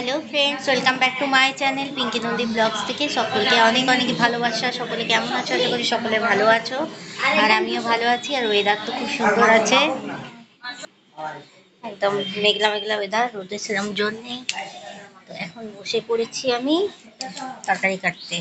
Hello friends welcome back to my channel Pinki Nandi vlogs থেকে। সকলকে অনেক অনেক ভালোবাসা, সকলে কেমন আছো? আশা করি সকলে ভালো আছো। আর আমিও ভালো আছি, আর ওয়েদার তো খুব সুন্দর আছে। একদম মেঘলা মেঘলা ওয়েদার রোদে সেরম জোর নেই। তো এখন বসে পড়েছি আমি তরকারি কাটতে।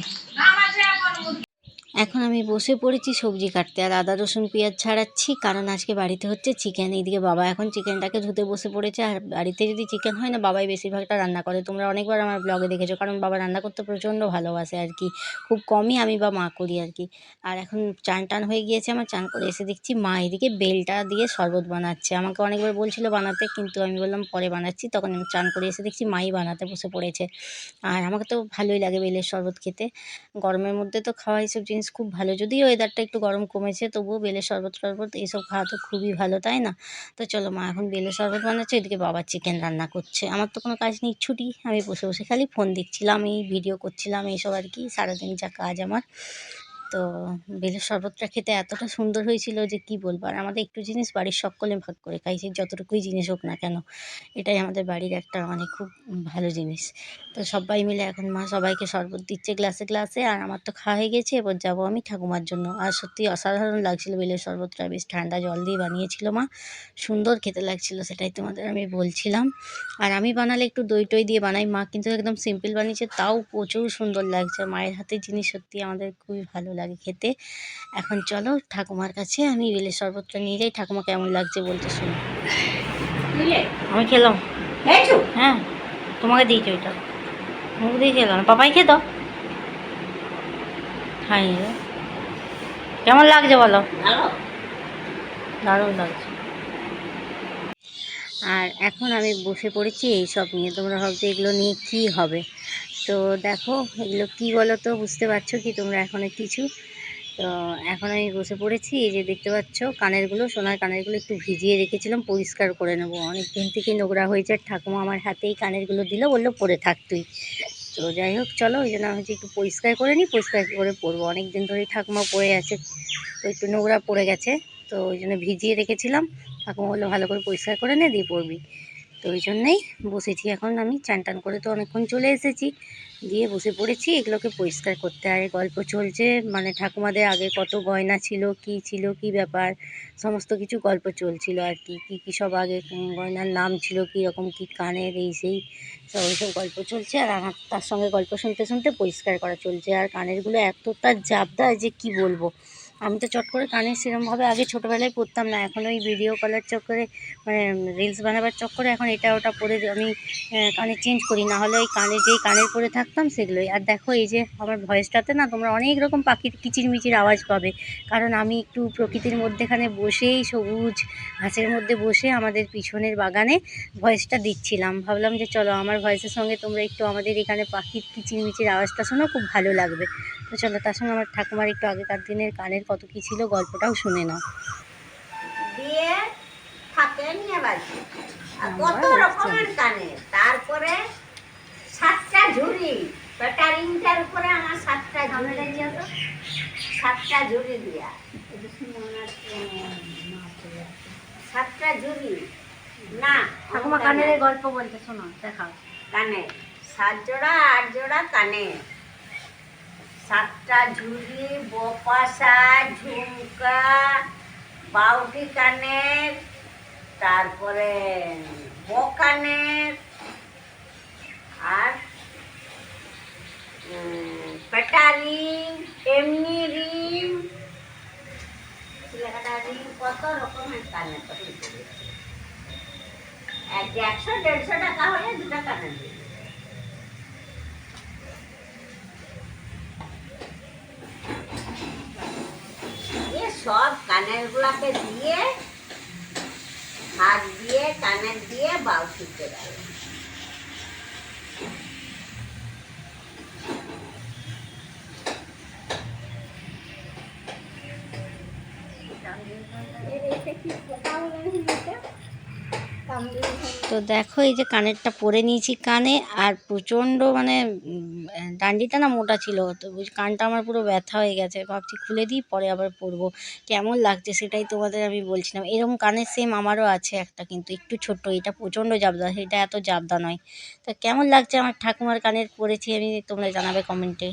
এখন আমি বসে পড়েছি সবজি কাটতে আর আদা, রসুন, পেঁয়াজ ছাড়াচ্ছি। কারণ আজকে বাড়িতে হচ্ছে চিকেন এইদিকে বাবা এখন চিকেনটাকে ধুতে বসে পড়েছে। আর বাড়িতে যদি চিকেন হয় না, বাবাই বেশিরভাগটা রান্না করে। তোমরা অনেকবার আমার ব্লগে দেখেছ। কারণ বাবা রান্না করতে প্রচণ্ড ভালোবাসে আর কি। খুব কমই আমি বা মা করি আর কি। আর এখন চান টান হয়ে গিয়েছে আমার। চান করে এসে দেখছি মা এদিকে বেলটা দিয়ে শরবত বানাচ্ছে। আমাকে অনেকবার বলছিল বানাতে, কিন্তু আমি বললাম পরে বানাচ্ছি। তখন আমি চান করে এসে দেখছি মাই বানাতে বসে পড়েছে। আর আমাকে তো ভালোই লাগে বেলের শরবত খেতে। গরমের মধ্যে তো খাওয়া এইসব জিনিস খুব ভালো। যদি ওয়েদারটা একটু গরম কমেছে, তবুও বেলের শরবত টরবত এইসব খাওয়া তো খুবই ভালো, তাই না? তো চলো মা, এখন বেলের শরবত বানাচ্ছে এদিকে বাবা চিকেন রান্না করছে। আমার তো কোনো কাজ নেই, ছুটি। আমি বসে বসে খালি ফোন দেখছিলাম, এই ভিডিও করছিলাম, এইসব আর কি, সারাদিন যা কাজ আমার। তো বেলের শরবতটা খেতে এতটা সুন্দর হয়েছিল যে কি বলব? আর আমাদের একটু জিনিস বাড়ির সকলে ভাগ করে খাই যতটুকুই জিনিস হোক না কেন। এটাই আমাদের বাড়ির একটা মানে খুব ভালো জিনিস। তো সবাই মিলে এখন মা সবাইকে শরবত দিচ্ছে গ্লাসে গ্লাসে, আর আমার তো খাওয়া হয়ে গেছে, এবার যাব আমি ঠাকুমার জন্য। আর সত্যি অসাধারণ লাগছিল বেলের শরবতটা, বেশ ঠান্ডা জল দিয়ে বানিয়েছিল মা। সুন্দর খেতে লাগছিল সেটাই তোমাদের আমি বলছিলাম। আর আমি বানালে একটু দই টই দিয়ে বানাই, মা কিন্তু একদম সিম্পল বানিয়েছে, তাও প্রচুর সুন্দর লাগছে। মায়ের হাতের জিনিস সত্যি আমাদের খুবই ভালো লাগে খেতে। এখন চলো ঠাকুমার কাছে আমি বেলের শরবতটা নিয়ে যাই। ঠাকুমা কেমন লাগছে বলতে শুনো। আমি খেলাম। হ্যাঁ তোমাকে দিয়েছি ওইটা। মুখ দিয়ে খেলাম না। পাপাই খাইনি রে। কেমন লাগছে বলো? দারুণ লাগছে। আর এখন আমি বসে পড়েছি এই সব নিয়ে। তোমরা ভাবছ এগুলো নিয়ে কি হবে? তো দেখো, এগুলো কি বলো তো বুঝতে পারছ কি? তোমরা এখন কিছু? তো এখন আমি বসে পড়েছি, এই যে দেখতে পাচ্ছ কানেরগুলো, সোনার কানেরগুলো একটু ভিজিয়ে রেখেছিলাম, পরিষ্কার করে নেব। অনেক দিন থেকে নোংরা হয়েছে ঠাকুমা আমার হাতেই কানেরগুলো দিল, বলল, পরে থাক তুই। তো যাই হোক, চলো ওই জন্য আমি একটু পরিষ্কার করে নিই, পরিষ্কার করে পরবো। অনেক দিন ধরেই ঠাকুমা পড়ে আছে, তো একটু নোংরা পড়ে গেছে, তো ওই জন্য ভিজিয়ে রেখেছিলাম। ঠাকুমা বলল, ভালো করে পরিষ্কার করে নে, দিয়ে পড়বি তো ওই জন্যেই বসেছি। এখন আমি চান টান করে তো অনেকক্ষণ চলে এসেছি। দিয়ে বসে পড়েছি। এগুলোকে পরিষ্কার করতে আর গল্প চলছে। মানে ঠাকুমাদের আগে কত গয়না ছিল, কি ছিল, কি ব্যাপার, সমস্ত কিছু গল্প চলছিল আর কি। কী কী সব আগে গয়নার নাম ছিল, কী রকম, কী কানের এই সেই সব ওইসব গল্প চলছে। আর আমার তার সঙ্গে গল্প শুনতে শুনতে পরিষ্কার করা চলছে। আর কানেরগুলো এতটা জাবদা যে কি বলব? আমি তো চট করে কানে সেরমভাবে আগে ছোটোবেলায় পরতাম না, এখন ওই ভিডিও কলার চক্করে মানে রিলস বানাবার চক্করে এখন এটা ওটা পরে আমি কানে চেঞ্জ করি, না হলে ওই কানে যেই কানের পরে থাকতাম সেগুলোই। আর দেখো এই যে আমার ভয়েসটাতে না তোমরা অনেক রকম পাখির কিচিরমিচির আওয়াজ পাবে, কারণ আমি একটু প্রকৃতির মধ্যেখানে বসেই সবুজ ঘাসের মধ্যে বসে আমাদের পিছনের বাগানে ভয়েসটা দিচ্ছিলাম। ভাবলাম যে চলো আমার ভয়েসের সঙ্গে তোমরা একটু আমাদের এখানে পাখির কিচিরমিচির আওয়াজটা শোনো, খুব ভালো লাগবে। তো চলো তার সঙ্গে আমার ঠাকুমার একটু আগেকার দিনের কানের কত কী ছিল গল্পটাও শুনে নাও। দিয়ে থাকে নিয়ে বাজি আর কত। রকমের কানে তারপরে সাতটা ঝুড়ি। প্যাটারিংটার উপরে আমার সাতটা ঝুড়ি সাতটা ঝুড়ি দিয়া। সাতটা ঝুড়ি। না ঠাকুমা কানের গল্প বলতে শোনো দেখাও। কানে সাত জোড়া আট জোড়া কানে সাতটা ঝুড়ি বোপাসা ঝুমকা, বাউটি কানের, তারপরে বকানের আর পেটারিং, এমনি রিম। লেখাটা রিম কত রকমের কানে তৈরি করেছে এক একশো দেড়শো টাকা হলে দুটা কানে দিবে। সব কানের গুলাকে দিয়ে হাত দিয়ে কানের দিয়ে বাউ শিখতে গেল তো দেখো এই যে কানেরটা পরে নিয়েছি কানে, আর প্রচণ্ড মানে ডান্ডিটা না মোটা ছিল, তো কানটা আমার পুরো ব্যথা হয়ে গেছে। ভাবছি খুলে দিই, পরে আবার পরবো। কেমন লাগছে সেটাই তোমাদের আমি বলছিলাম। এরকম কানের সেম আমারও আছে একটা, কিন্তু একটু ছোট্ট, এটা প্রচণ্ড জাবদা সেটা এত জাবদা নয়। তো কেমন লাগছে আমার ঠাকুমার কানের পরেছি, আমি তোমরা জানাবে কমেন্টে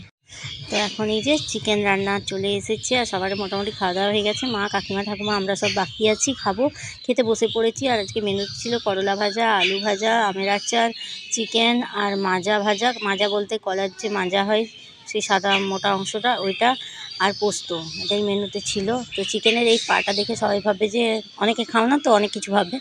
তো এখন এই যে চিকেন রান্না চলে এসেছে আর সবার মোটামুটি খাওয়া দাওয়া হয়ে গেছে। মা, কাকিমা, ঠাকুমা, আমরা সব বাকি আছি, খাব। খেতে বসে পড়েছি আর আজকে মেনু ছিল করলা ভাজা, আলু ভাজা, আমের আচার, চিকেন আর মাজা ভাজা। মাজা বলতে কলার যে মাজা হয়, সেই সাদা মোটা অংশটা, ওইটা আর পোস্ত এটাই মেনুতে ছিল। তো চিকেনের এই পাটা দেখে সবাই ভাববে যে অনেকে খাও না তো অনেক কিছু ভাবে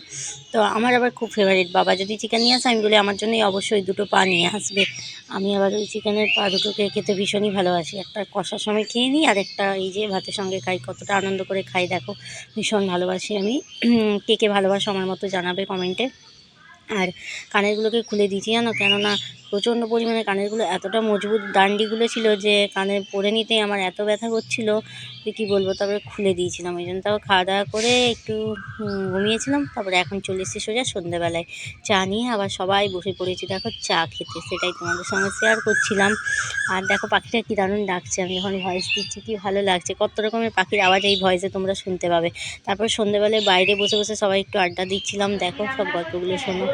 তো আমার আবার খুব ফেভারিট বাবা যদি চিকেন নিয়ে আসে, আমি বলি আমার জন্যই অবশ্যই দুটো পা নিয়ে আসবে। আমি আবার ওই চিকেনের পা দুটোকে খেতে ভীষণই ভালোবাসি। একটা কষার সময় খেয়ে নিই, আর একটা এই যে ভাতের সঙ্গে খাই, কতটা আনন্দ করে খাই, দেখো। ভীষণ ভালোবাসি আমি। কে কে ভালোবাসো আমার মতো জানাবে কমেন্টে। আর কানেরগুলোকে খুলে দিয়েছি জানো? কেননা প্রচণ্ড পরিমাণে কানেরগুলো এতটা মজবুত ডান্ডিগুলো ছিল যে কানে পরে নিতেই আমার এত ব্যথা করছিল। যে কী বলব, তারপরে খুলে দিয়েছিলাম ওই জন্য। তারপর খাওয়া দাওয়া করে একটু ঘুমিয়েছিলাম, তারপরে এখন চলে এসেছি সোজা সন্ধ্যেবেলায়। চা নিয়ে আবার সবাই বসে পড়েছি। দেখো চা খেতে, সেটাই তোমাদের সঙ্গে শেয়ার করছিলাম। আর দেখো পাখিটা কী দারুণ ডাকছে, আমি যখন ভয়েস দিচ্ছি, কী ভালো লাগছে। কত রকমের পাখির আওয়াজ এই ভয়েসে তোমরা শুনতে পাবে। তারপর সন্ধ্যেবেলায় বাইরে বসে বসে সবাই একটু আড্ডা দিচ্ছিলাম। দেখো সব গল্পগুলো শোনো।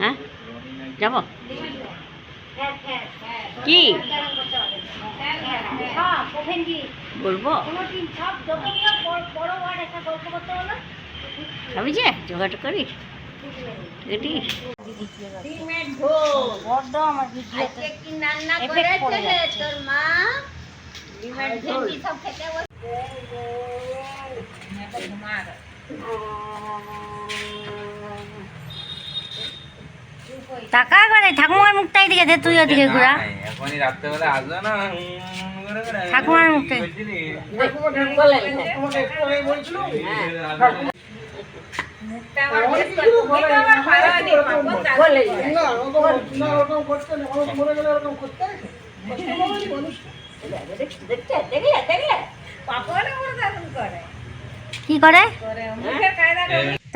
হ্যাঁ? যাব? কি বলব আমি যে জোগাড় করি রেডি ডিমের ঝোল বড্ড আমার আজকে কি রান্না Effect পড়ে করেছে যাচ্ছে। তোর মা ডিমের ঝোল সব খেতে বসে টাকা করে ঠাকুমার মুখটাই দিকে দে তুই ওদিকে ঘুরা নাই, এখনই রাত্রেবেলা না করে করে ঠাকুমার বলছিলি? দেখলে দেখলে কি করে?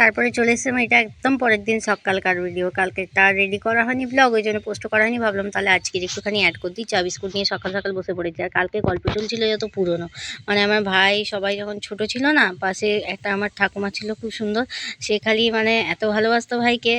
তারপরে চলে এসেছিলাম এটা একদম পরের দিন সকালকার ভিডিও কালকে তার রেডি করা হয়নি ব্লগ ওই জন্য পোস্ট করা হয়নি। ভাবলাম তাহলে আজকের একটুখানি অ্যাড করে দিই, চা, বিস্কুট নিয়ে সকাল সকাল বসে পড়েছি। আর কালকে গল্প চলছিল যত পুরনো। মানে আমার ভাই সবাই যখন ছোট ছিল না, পাশে একটা আমার ঠাকুমা ছিল খুব সুন্দর, সে খালি মানে এত ভালোবাসতো ভাইকে।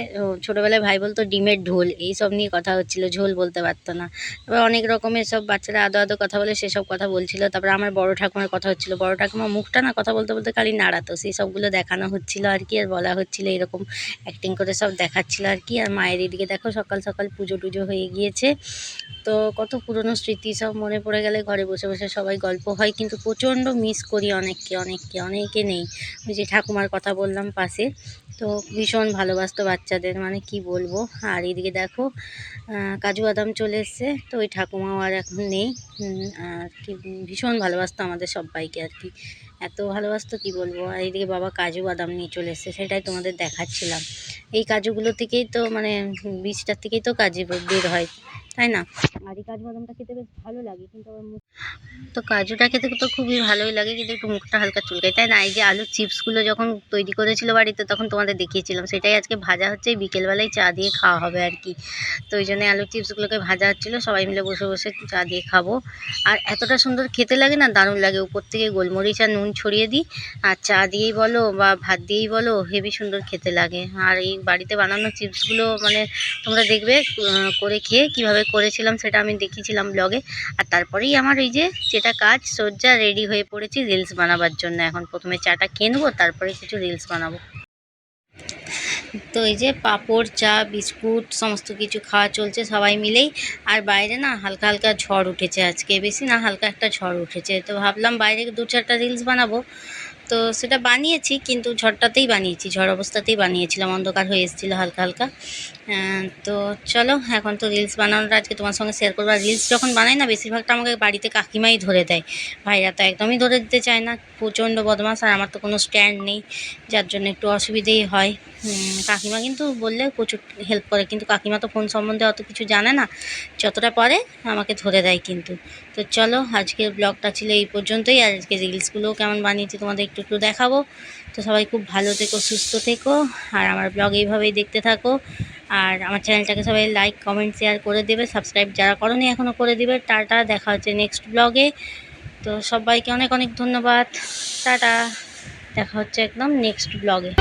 ছোটোবেলায় ভাই বলতো, ডিমের ঢোল এই সব নিয়ে কথা হচ্ছিল, ঝোল বলতে পারতো না। তারপর অনেক রকমের সব বাচ্চারা আদো আদো কথা বলে, সেসব কথা বলছিল। তারপরে আমার বড় ঠাকুমার কথা হচ্ছিল। বড় ঠাকুমা মুখটা না কথা বলতে বলতে খালি নাড়াতো সেই সবগুলো দেখানো হচ্ছিল আর কি, আর বলা হচ্ছিল এরকম অ্যাক্টিং করে সব দেখাচ্ছিল আর কি, আর মায়ের এদিকে দেখো সকাল সকাল পুজো টুজো হয়ে গিয়েছে। তো কত পুরনো স্মৃতি সব মনে পড়ে গেলে ঘরে বসে বসে সবাই গল্প হয়, কিন্তু প্রচণ্ড মিস করি অনেককে অনেককে, অনেকে নেই। ওই যে ঠাকুমার কথা বললাম পাশে, তো ভীষণ ভালোবাসতো বাচ্চাদের মানে কি বলব? আর এদিকে দেখো কাজু বাদাম চলে এসছে, তো ওই ঠাকুমাও আর এখন নেই। আর কি, ভীষণ ভালোবাসতো আমাদের সবাইকে আর কি। এত ভালোবাসতো কি বলব? আর এইদিকে বাবা কাজু বাদাম নিয়ে চলে এসছে, সেটাই তোমাদের দেখাচ্ছিলাম। এই কাজুগুলো থেকেই তো মানে বীজটার থেকেই তো কাজু বের হয়। তাই না? আর এই কাজু বাদামটা খেতে বেশ ভালো লাগে কিন্তু আবার মুখ তো কাজুটা খেতে তো খুবই ভালোই লাগে কিন্তু একটু মুখটা হালকা চুলকায়। তাই না? এই যে আলুর চিপসগুলো যখন তৈরি করেছিল বাড়িতে তখন তোমাদের দেখিয়েছিলাম। সেটাই আজকে ভাজা হচ্ছে বিকেলবেলায় চা দিয়ে খাওয়া হবে আর কি। তো ওই জন্য আলুর চিপসগুলোকে ভাজা হচ্ছিল সবাই মিলে বসে বসে চা দিয়ে খাব। আর এতটা সুন্দর খেতে লাগে না? দারুণ লাগে। উপর থেকে গোলমরিচ আর নুন ছড়িয়ে দিই। আর চা দিয়েই বলো বা ভাত দিয়েই বলো হেভি সুন্দর খেতে লাগে। আর এই বাড়িতে বানানো চিপসগুলো মানে তোমরা দেখবে করে খেয়ে কীভাবে করেছিলাম সেটা আমি দেখিয়েছিলাম ব্লগে আর তারপরেই আমার এই যে যেটা কাজ সজ্জা রেডি হয়ে পড়েছি রিলস বানাবার জন্য। এখন প্রথমে চাটা কিনবো নেব, তারপরে কিছু রিলস বানাবো। তো এই যে পাঁপড়, চা, বিস্কুট, সমস্ত কিছু খাওয়া চলছে সবাই মিলেই। আর বাইরে না হালকা হালকা ঝড় উঠেছে আজকে। বেশি না হালকা একটা ঝড় উঠেছে। তো ভাবলাম বাইরে দু চারটা রিলস বানাবো। তো সেটা বানিয়েছি, কিন্তু ঝড়টাতেই বানিয়েছি, ঝড় অবস্থাতেই বানিয়েছিলাম, অন্ধকার হয়ে এসেছিল হালকা হালকা। তো চলো, এখন তো রিলস বানানোটা আজকে তোমার সঙ্গে শেয়ার করব। আর রিলস যখন বানাই না, বেশিরভাগটা আমাকে বাড়িতে কাকিমাই ধরে দেয়। ভাইরা তো একদমই ধরে দিতে চায় না, প্রচণ্ড বদমাস আর আমার তো কোনো স্ট্যান্ড নেই, যার জন্য একটু অসুবিধেই হয়। কাকিমা কিন্তু বললে প্রচুর হেল্প করে, কিন্তু কাকিমা তো ফোন সম্বন্ধে অত কিছু জানে না। যতটা পারে আমাকে ধরে দেয় কিন্তু। তো চলো, আজকের ব্লগটা ছিল এই পর্যন্তই। আজকে রিলসগুলোও কেমন বানিয়েছি তোমাদের একটু একটু দেখাবো। তো সবাই খুব ভালো থেকো, সুস্থ থেকো, আর আমার ব্লগ এইভাবেই দেখতে থাকো। আর আমার চ্যানেলটাকে সবাই লাইক কমেন্ট শেয়ার করে দেবে। সাবস্ক্রাইব যারা করনি এখনও করে দেবে। টাটা, দেখা হচ্ছে নেক্সট ব্লগে তো সবাইকে অনেক অনেক ধন্যবাদ। টাটা, দেখা হচ্ছে একদম নেক্সট ব্লগে